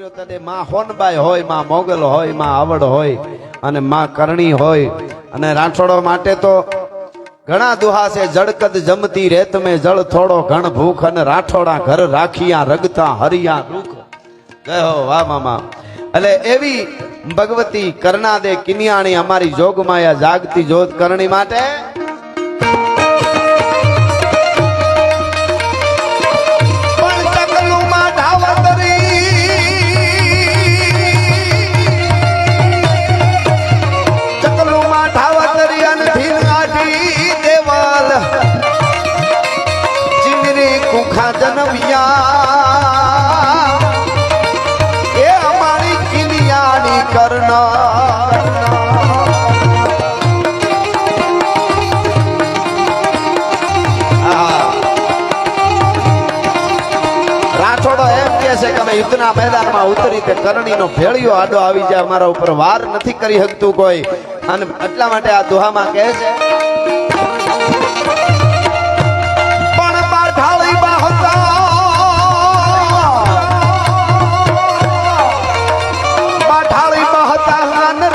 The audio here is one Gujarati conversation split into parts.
દીકરીઓ તને માં હોનબાઈ હોય, માં મોગલ હોય, માં આવડ હોય અને માં કરણી હોય. અને રાઠોડો માટે તો ઘણા દુહા છે જમતી રેત મેં જળ થોડો ઘણ ભૂખ અને રાઠોડા ઘર રાખિયા, રગતા હરિયા રૂખ જય હો, વાહ મામા. એટલે એવી ભગવતી કરણા દે કિનિયાણી અમારી જોગમાયા જાગતી જોત કરણી માટે યુદ્ધના મેદાનમાં ઉતરી તે કરણીનો ભેળિયો આડો આવી જાય, અમારા ઉપર વાર નથી કરી શકતું કોઈ. અને એટલા માટે આ દુહામાં કહે છે બાઠાળી બાહતા અને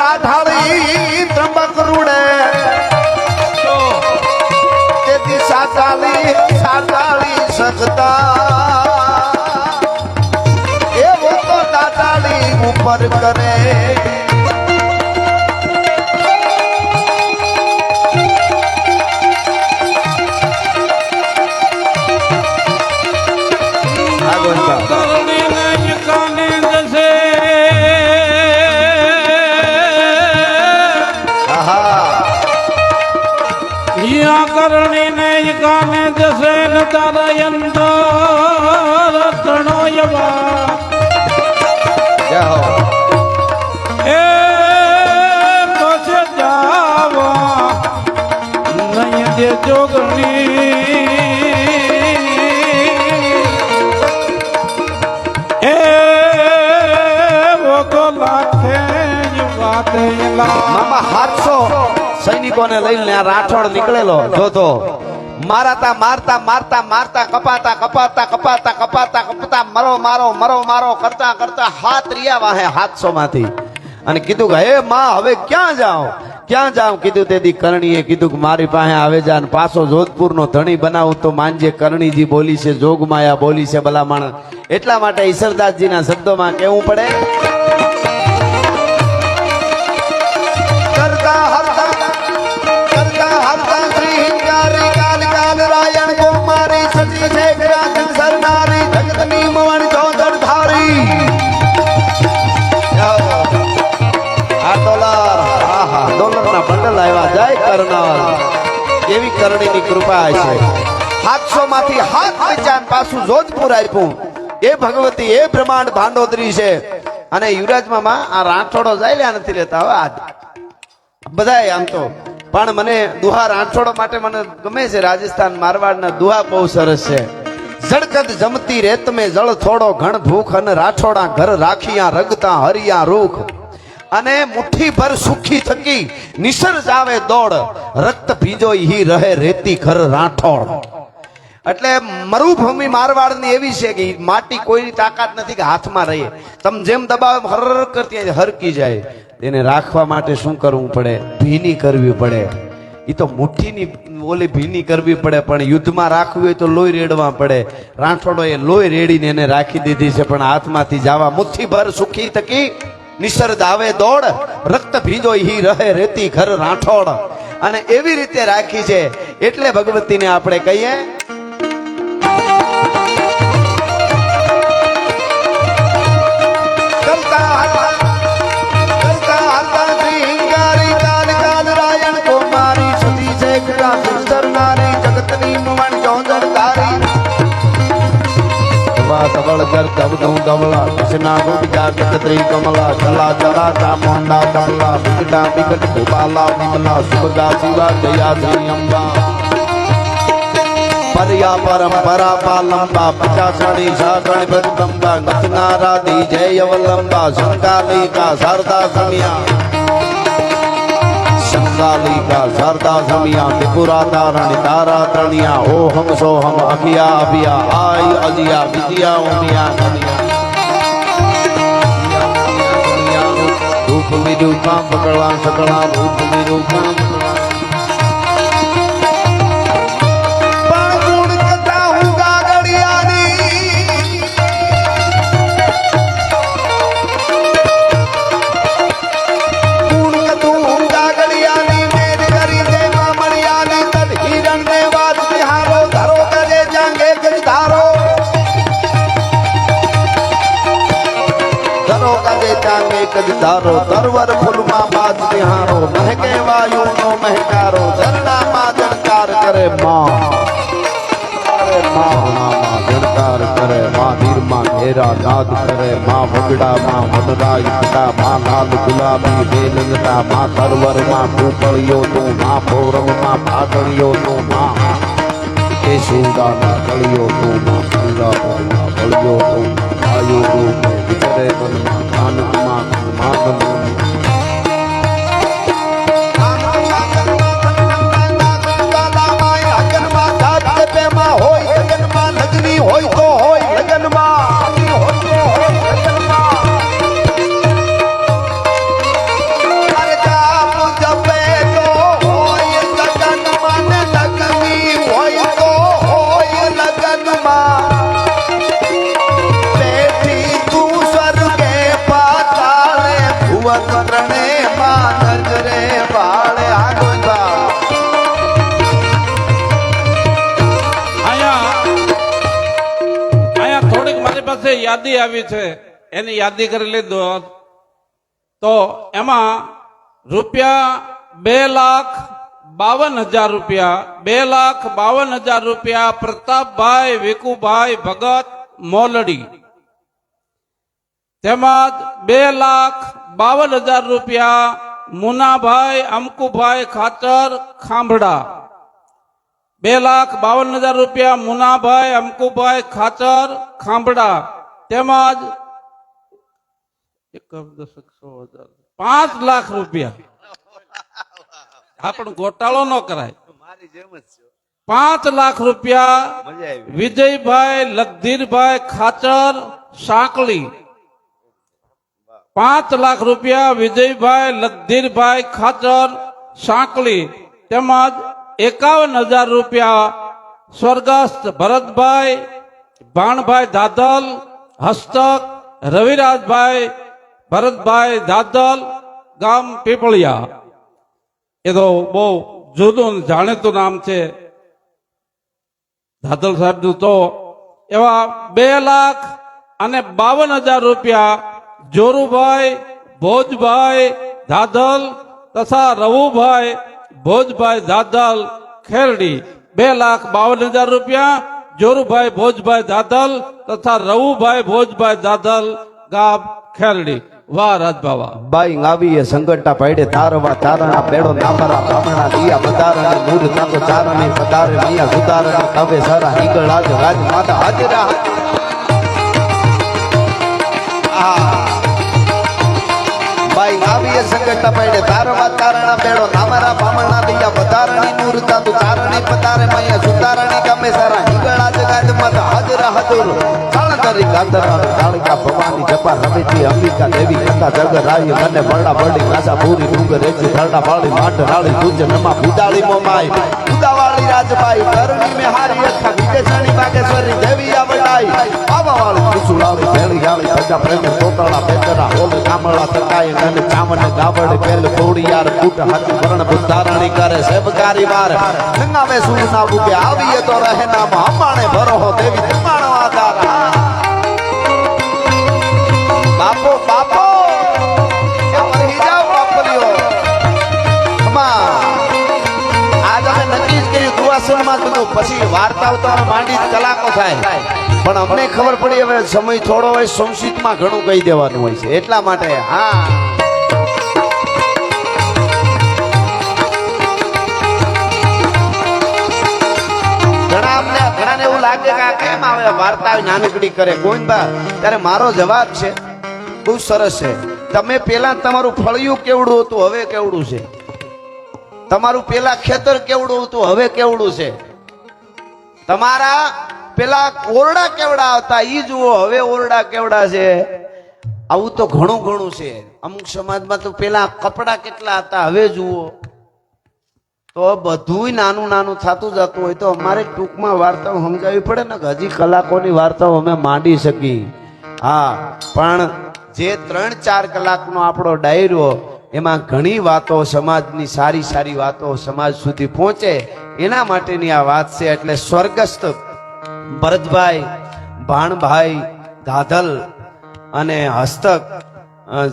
ઉપર કરે જોગણી એ ઓગો લાખે મામા હાથસો સૈનિકોને લઈને આ રાઠોડ નીકળેલો. જોતો મારાતા, મારતા મારતા મારતા, કપાતા કપાતા કપાતા કપાતા કપાતા, મરો, મારો મરો, મારો, કરતા કરતા હાથ રિયા વાહે હાથસો માંથી અને કીધું કે, હે માં, હવે ક્યાં જાઉં ક્યાં જાઉં? કીધું તેથી કરણીએ કીધું કે મારી પાસે આવે જા અને પાછો જોધપુરનો ધણી બનાવું તો માનજે કરણીજી બોલી છે, જોગમાયા બોલી છે ભલામણ. એટલા માટે ઈશ્વરદાસજીના શબ્દોમાં કેવું પડે કરનાર. એવી કરણીની કૃપા છે. સાતસો માંથી હાથ બચાન પાછું જોધપુર આપ્યું. એ ભગવતી એ બ્રહ્માંડ ભાંડોદરી છે. અને યુવરાજ મામા, આ રાઠોડો જાય નથી લેતા હવે આ બધા આમ તો. પણ મને દુહા રાઠોડો માટે મને ગમે છે રાજસ્થાન મારવાડના દુહા બહુ સરસ છે. જળકત જમતી રેત મેં જળ થોડો ઘણ ભૂખ અને રાઠોડા ઘર રાખિયા રગતા હરિયા રૂખ. અને મુઠ્ઠી ભર સુખી થકી નિસર જાવે દોડ, રક્ત ભીજોય હી રહે રેતી ઘર રાઠોડ. એટલે મરુભૂમિ મારવાડની એવી છે કે માટી કોઈની તાકાત નથી કે હાથમાં રહે. તમે જેમ દબાવે હર કરતી હરકી જાય. એને રાખવા માટે શું કરવું પડે? ભીની કરવી પડે. એ તો મુઠ્ઠીની ઓલી ભીની કરવી પડે, પણ યુદ્ધમાં રાખવી હોય તો લોહી રેડવા પડે. રાઠોડો એ લોહી રેડીને એને રાખી દીધી છે, પણ હાથમાંથી જાવા મુઠ્ઠી ભર સુખી તકી નિસર્દ આવે દોડ, રક્ત ભીજો હી રહે રેતી ઘર રાઠોડ. અને એવી રીતે રાખી છે, એટલે ભગવતીને આપણે કહીએ સબળ કર કબદું દમલા કૃષ્ણા ગુબજા જગત્રી કમલા ચલા ચલા ચામુંડા કમલા વિકટા વિકટ ભૂપાલા વિમલા સુભગા શિવા જયા શ્રી અંબા. પર્યા પરંપરા પાલંબા પચાસણી સાગણ પ્રતિબંબા ગતનારાદી જય અવલંબા, શંકાલિકા, શારદા સમિયા. સાલિકા શારદા સમિયા ત્રિપુરા તારણી તારા તણિયા હો હમ સો હમ અભિયા અભિયા આય અજિયા વિજયા ઉમિયા કનિયા રૂપ વિરૂપા પકડવા સકળા રૂપ વિરૂપા ગજ ધારો તરવર ફૂલમાં બાજ નિહારો મહેકે વાયુનો મહેકારો ઝરણામાં જણકાર કરે માં. ગુલાબી i'm mama mama થોડીક યાદી આવી છે, એની યાદી કરી લીધો. તો એમાં રૂપિયા બે લાખ બાવન હજાર રૂપિયા, બે લાખ બાવન હજાર રૂપિયા પ્રતાપભાઈ વિકુભાઈ ભગત મોલડી. તેમજ બે લાખ બાવન હજાર રૂપિયા મુનાભાઈ અમકુભાઈ ખાચર ખાંભડા. બે લાખ બાવન હજાર રૂપિયા મુનાભાઈ અમકુભાઈ ખાચર ખાંભડા. તેમજ પાંચ લાખ રૂપિયા. આપણો ગોટાળો ન કરાય. મારી જેમ જ પાંચ લાખ રૂપિયા વિજયભાઈ લગધીરભાઈ ખાચર સાંકળી. પાંચ લાખ રૂપિયા વિજયભાઈ લગધીરભાઈ ખાચર સાંકળી. તેમજ એકાવન હજાર રૂપિયા સ્વર્ગસ્થ ભરતભાઈ ભાણભાઈ દાદલ, હસ્તક, રવિરાજભાઈ, ભરતભાઈ દાદલ, ગામ પીપળિયા. એ તો બહુ જુદું જાણીતું નામ છે. દાદલ સાહેબનું તો એવા બે લાખ અને બાવન હજાર રૂપિયા જોરુભાઈ, ભોજભાઈ, દાદલ તથા રવુભાઈ ભોજભાઈ દાદલ ખેરડી, બે લાખ બાવન હજાર રૂપિયા. જોરુભાઈ ભોજભાઈ દાદલ તથા રવુભાઈ ભોજભાઈ દાદલ ગામ ખેરડી. વાહ રાજભાવા બાઈ આવીએ સંગઠા પાડે તારવા, તારણા પેડો નામરા બ્રાહ્મણા દિયા બદારણે મૂર તાતો ચારણે પધારે, મિયા સુધારણે કવે સારા નીકળ આજ રાજ માતા હાજરા. આવીએ સંગઠા પાડે તારવા તારણા પેડો નામરા બ્રાહ્મણા દિયા પધારણી નૂર તાતુ તારણી પધારે, મૈયા સુતારણી ગમે સારા હિંગળ રાજ માતા હાજરા હજુર. કાળંદરી કાંતરા કાળકા ભવાની જપા રમેતી અંબિકા દેવી કથા જગ રાય મને બરડા બરડી રાજા પૂરી ડુંગર એથી ધરડા વાળી માટ રાળી પૂજ નમા ભૂદાળી મોમાય ભૂતાવાળી રાજબાઈ કરણી મે હારી અખા વિજયસણી બાગેશ્વરી દેવી આવડાઈ આવા વાળી લાવી ભેળી ગાળી પ્રજા પ્રેમ તોતળા પેતરા હોલ કામળા તકાય નન ચામન ગાવડ, કેલ કોડિયાર કૂટ, હાથ, વરણ બુદ્ધારણી કરે સેવકારી વાર ગંગાવે સુરના બુકે આવીએ તો રહે ના હમાણે ભરો દેવી તમાણો આધાર. બાપો બાપો! નક્કી જ કર્યું કીધું, પછી વાર્તાઓ તો માંડી કલાકો થાય. પણ અમને ખબર પડી હવે સમય થોડો હોય સંસ્કૃતમાં ઘણું કહી દેવાનું હોય છે. એટલા માટે હા. ઘણા અમને ઘણાને એવું લાગે કે આ કેમ આવે? વાર્તા નાનકડી કરે. ગોવિંદબા ત્યારે મારો જવાબ છે બહુ સરસ છે. તમે પેલા તમારું ફળિયું કેવડું હતું હવે કેવડું છે? તમારું પેલા ખેતર કેવડું હતું હવે કેવડું છે? તમારા પેલા ઓરડા કેવડા આવતા, ઈ જુઓ, હવે ઓરડા કેવડા છે? આવું તો ઘણું ઘણું છે. અમુક સમાજમાં તો પેલા કપડા કેટલા હતા, હવે જુઓ. તો બધુંય નાનું નાનું થતું જતું હોય તો અમારે ટૂંકમાં વાર્તાઓ સમજાવવી પડે ને હજી કલાકોની વાર્તાઓ અમે માંડી શકી હા, પણ જે ત્રણ ચાર કલાકનો આપણો ડાયરો, એમાં ઘણી વાતો સમાજની, સારી સારી વાતો સમાજ સુધી પહોંચે, એના માટેની આ વાત છે, એટલે સ્વર્ગસ્થ ભરતભાઈ, ભાણભાઈ, દાધલ અને હસ્તક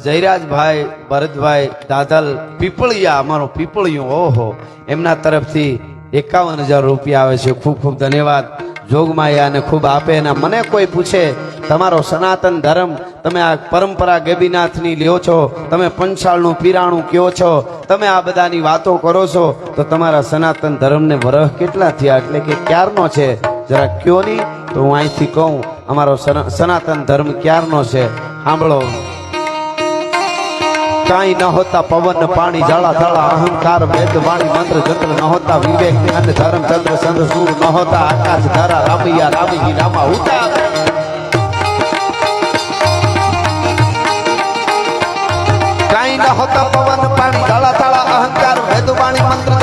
જયરાજભાઈ, ભરતભાઈ દાદલ પીપળિયા, અમારો પીપળિયું, ઓહો, એમના તરફથી એકાવન હજાર રૂપિયા આવે છે. ખૂબ ખૂબ ધન્યવાદ. જોગમાયાને ખૂબ આપે અને મને કોઈ પૂછે, તમારો સનાતન ધર્મ, તમે આ પરંપરા ગેબીનાથની લ્યો છો, તમે પંચાળનું પીરાણું કયો છો, તમે આ બધાની વાતો કરો છો, તો તમારા સનાતન ધર્મને વરહ કેટલા થયા? એટલે કે ક્યારનો છે? જરા કયો નહીં તો હું અહીંથી કહું, અમારો સનાતન ધર્મ ક્યારનો છે? સાંભળો. કાંઈ ન હોતા પવન, પાણી જાળા થાળા અહંકાર વેદ વાણી, મંત્ર, જંત્ર ન હોતા, વિવેક, જ્ઞાન, ધર્મ, ચંદ્ર સંત સૂર ન હોતા, આકાશ, ધારા, રામૈયા રામજી રામા ઉતા કાંઈ ન હોતા પવન, પાણી જાળા થાળા અહંકાર વેદ વાણી, મંત્ર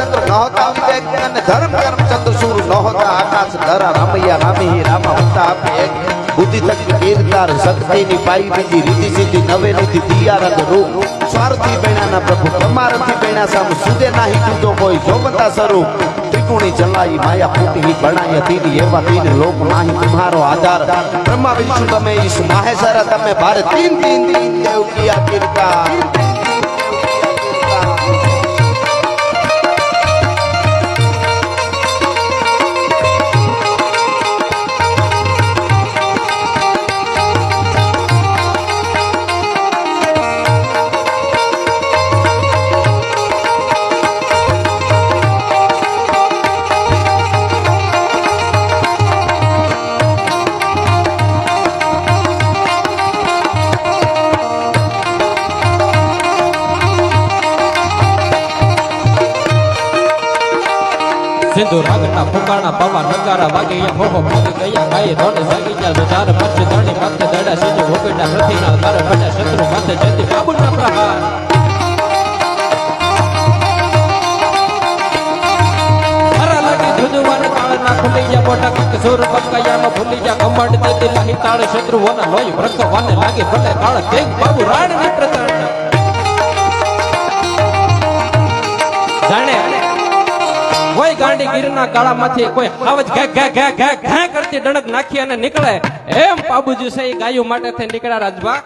હોતા આકાશ ધારા રામૈયા રામજી રામા ઉતા આપે એક બુદ્ધિ તક કીર્તાર શક્તિની પાઈ બીજી રીતિ સીધી નવે નીતિ દિયાર અને રૂપ સ્વાર્થી બેણાના પ્રભુ તમારથી બેણા સામ સુદે નાહી તુજો કોઈ જોબતા સ્વરૂપ ત્રિગુણી ચલાઈ માયા ફૂટી બનાય તીની એવા તીન લોક નાહી તમારો આધાર બ્રહ્મા વિષ્ણુ તમે ઈશ માહેશ્વર તમે ભારે તીન તીન તીન દેવ કિયા કીર્તા ફુકાણા પાવા નગારા વાગે હો મોહો ભાગી ગયા ગાય ધોને જાગી જા સુધાર પંચ ધણી માથે દડા સીધું ભોગડા પ્રતિના તાર બટા શત્રુ માથે જતી બાબુના પ્રહાર. ભૂલી જા કમાડ તે લાહી તાળ શત્રુઓના લોહી ભ્રકવાને લાગે, ભલે કાળ તેગ બાબુ પ્રચંડ જાણે ગીરના ગાળામાંથી કોઈ આવજ ઘે ઘે ઘે ઘે ઘે કરતી ડણક નાખી અને નીકળે. એમ બાબુજી છે એ ગાયો માટે થઈ નીકળ્યા રાજભા.